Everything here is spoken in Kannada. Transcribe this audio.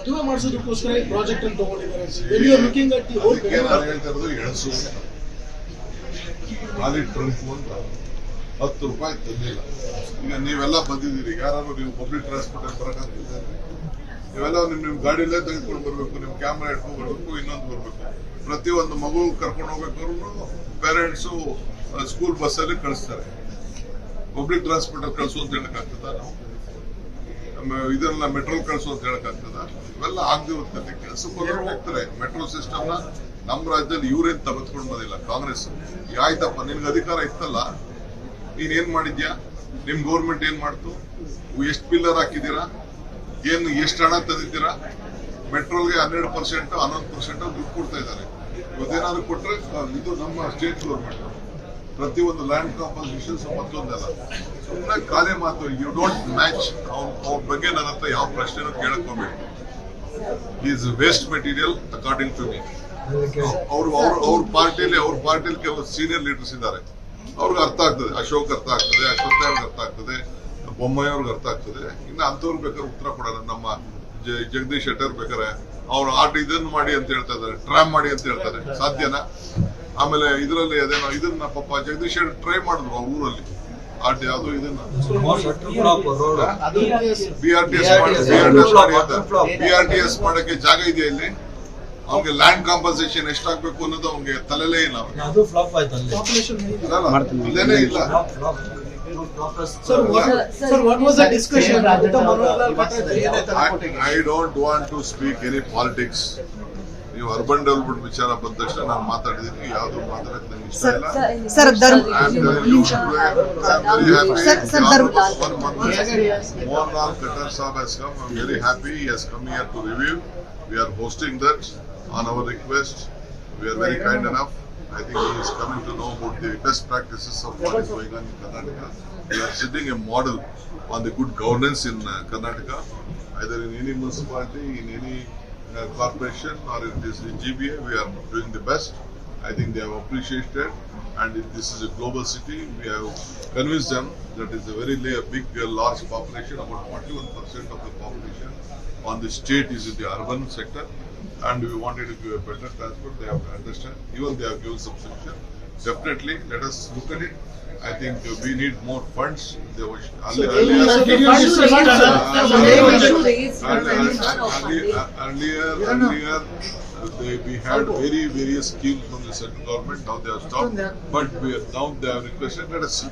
ಮದುವೆ ಮಾಡಿಸೋದಕ್ಕೋಸ್ಕರ ಈ ಪ್ರಾಜೆಕ್ಟ್ ಅನ್ನು ತಗೊಂಡಿದ್ದಾರೆ. ಲುಕಿಂಗ್ ಅಟ್ ದಿ ಹೋಲ್ ಅಂತ. ಹತ್ತು ರೂಪಾಯಿ ತಂದಿಲ್ಲ. ಈಗ ನೀವೆಲ್ಲ ಬಂದಿದ್ದೀರಿ. ಯಾರಾದ್ರೂ ನೀವು ಪಬ್ಲಿಕ್ ಟ್ರಾನ್ಸ್ಪೋರ್ಟ್ ಬರಕಾಗ್ತದೆ ನೀವೆಲ್ಲ ನಿಮ್ ನಿಮ್ ಗಾಡಿಯಲ್ಲೇ ತೆಗೆದುಕೊಂಡು ಬರ್ಬೇಕು. ನಿಮ್ ಕ್ಯಾಮ್ರಾ ಇಟ್ಕೊಂಡು ಬರ್ಬೇಕು ಇನ್ನೊಂದು ಬರ್ಬೇಕು. ಒಂದು ಮಗು ಕರ್ಕೊಂಡು ಹೋಗ್ಬೇಕಾದ್ರು ಪೇರೆಂಟ್ಸು ಸ್ಕೂಲ್ ಬಸ್ಸಲ್ಲಿ ಕಳಿಸ್ತಾರೆ. ಪಬ್ಲಿಕ್ ಟ್ರಾನ್ಸ್ಪೋರ್ಟ್ ಅಲ್ಲಿ ಕಳಿಸು ಅಂತ ಹೇಳಕ್ಕಾಗ್ತದ ನಾವು? ನಮ್ಮ ಇದನ್ನ ಮೆಟ್ರೋ ಕಳಿಸು ಅಂತ ಹೇಳಕ್ಕಾಗ್ತದ? ಇವೆಲ್ಲ ಆಗದಿರುತ್ತೆ ಹೋಗೋರು ಹೋಗ್ತಾರೆ. ಮೆಟ್ರೋ ಸಿಸ್ಟಮ್ನ ನಮ್ಮ ರಾಜ್ಯದಲ್ಲಿ ಇವ್ರೇನ್ ತೆಗೆದುಕೊಂಡು ಬಂದಿಲ್ಲ. ಕಾಂಗ್ರೆಸ್. ಆಯ್ತಪ್ಪ, ನಿನ್ಗೆ ಅಧಿಕಾರ ಇತ್ತಲ್ಲ? ನೀನ್ ಏನ್ ಮಾಡಿದ್ಯಾ? ನಿಮ್ ಗೌರ್ಮೆಂಟ್ ಏನ್ ಮಾಡ್ತು? ಎಷ್ಟು ಪಿಲ್ಲರ್ ಹಾಕಿದೀರಾ ಏನ್, ಎಷ್ಟು ಹಣ ತಂದಿದ್ದೀರಾ ಮೆಟ್ರೋಲ್ಗೆ ಹನ್ನೆರಡು ಪರ್ಸೆಂಟ್, ಹನ್ನೊಂದು ಪರ್ಸೆಂಟ್ ದುಡ್ಡು ಕೊಡ್ತಾ ಇದ್ದಾರೆ. ಇವತ್ತೇನಾದ್ರು ಕೊಟ್ರೆ, ಇದು ನಮ್ಮ ಸ್ಟೇಟ್ ಗೌರ್ಮೆಂಟ್. ಪ್ರತಿಯೊಂದು ಲ್ಯಾಂಡ್ ಕಾಂಪೋಸಿಷನ್ಸ್ ಮತ್ತೊಂದಲ್ಲ ಸುಮ್ಮನೆ ಖಾಲಿ ಮಾತು ಯು ಡೋಂಟ್ ಮ್ಯಾಚ್ ಅವ್ರ ಬಗ್ಗೆ ನನ್ನ ಹತ್ರ ಯಾವ ಪ್ರಶ್ನೆನೂ ಕೇಳಕ್ ಹೋಗ್ಬೇಕು is waste material according to me ಅವರು, ಅವ್ರ ಅವ್ರ ಪಾರ್ಟಿಯಲ್ಲಿ ಅವ್ರ ಪಾರ್ಟಿಯಲ್ಲಿ ಕೆಲವು ಸೀನಿಯರ್ ಲೀಡರ್ಸ್ ಇದ್ದಾರೆ. ಅವ್ರಿಗೆ ಅರ್ಥ ಆಗ್ತದೆ. ಅಶೋಕ್ ಅರ್ಥ ಆಗ್ತದೆ ಅಶ್ವತ್ಥ ಅವ್ರಿಗೆ ಅರ್ಥ ಆಗ್ತದೆ ಬೊಮ್ಮಾಯಿ ಅವ್ರಿಗೆ ಅರ್ಥ ಆಗ್ತದೆ. ಇನ್ನು ಅಂಥವ್ರು ಬೇಕಾದ್ರೆ ಉತ್ತರ ಕೊಡೋಣ. ನಮ್ಮ ಜಗದೀಶ್ ಶೆಟ್ಟರ್ ಬೇಕಾರೆ ಅವ್ರು ಆಟ ಇದನ್ನು ಮಾಡಿ ಅಂತ ಹೇಳ್ತಾ ಇದ್ದಾರೆ ಟ್ರಾಮ್ ಮಾಡಿ ಅಂತ ಹೇಳ್ತಾರೆ ಸಾಧ್ಯನಾ? ಆಮೇಲೆ ಇದರಲ್ಲಿ ಅದೇನೋ ಇದನ್ನ ಪಾಪ ಜಗದೀಶ್ ಶೆಟ್ಟಿ ಟ್ರೈ ಮಾಡಿದ್ರು ಆ ಊರಲ್ಲಿ. ಆಟ ಯಾವ್ದು ಇದನ್ನ. B R T S B R T S ಮಾಡಕ್ಕೆ ಜಾಗ ಇದೆಯಾ ಇಲ್ಲಿ? ಅವ್ನಿಗೆ ಲ್ಯಾಂಡ್ ಕಾಂಪನ್ಸೇಷನ್ ಎಷ್ಟಾಗ್ಬೇಕು ಅನ್ನೋದು ಅವ್ನಿಗೆ ತಲೆಲೇ ಇಲ್ಲ ಅವ್ನಿಗೆ. ಅದು ಫ್ಲಾಪ್ ಆಯ್ತು ಅಲ್ಲಿ. ಪಾಪ್ಯುಲೇಷನ್ ಅಲ್ಲಲ್ಲ, ಅಲ್ಲೇನೇ ಇಲ್ಲ. Flop flop sir sir what was the discussion Manohar I don't want to speak any politics ನೀವು ಅರ್ಬನ್ ಡೆವಲಪ್ಮೆಂಟ್ ವಿಚಾರ ಬಂದ ತಕ್ಷಣ ನಾನು ಮಾತಾಡಿದ್ದೀನಿ ಯಾವ್ದು ಮಾತಾಡಕ್ ನಂಗೆ ಇಷ್ಟ ಸರ್ ಇಲ್ಲ ಸರ್ ಧರ್ಮ I'm very, you should be, I'm very happy. Sir, sir, Dharma- One month. Mohanlal Khattar Saab has come. I'm very happy. He has come here to review. We are hosting that on our request. We are very kind enough. I think he is coming to know about the best practices of what is going on in Karnataka. We are setting a model on the good governance in uh, Karnataka, either in any municipality, in any uh, corporation, or it is in GBA. We are doing the best. I think they have appreciated, and if this is a global city. We have convinced them that it's a very big, large population. About 41% of the population on the state is in the urban sector, and we wanted to give a better transport. They have to understand. Even they have given subscription. Definitely, let us look at it. I think uh, we need more funds. There was earlier, earlier, earlier, earlier, earlier, they, we had very various schemes from the central government. Now they have stopped, but we are, now they have requested. Let us see.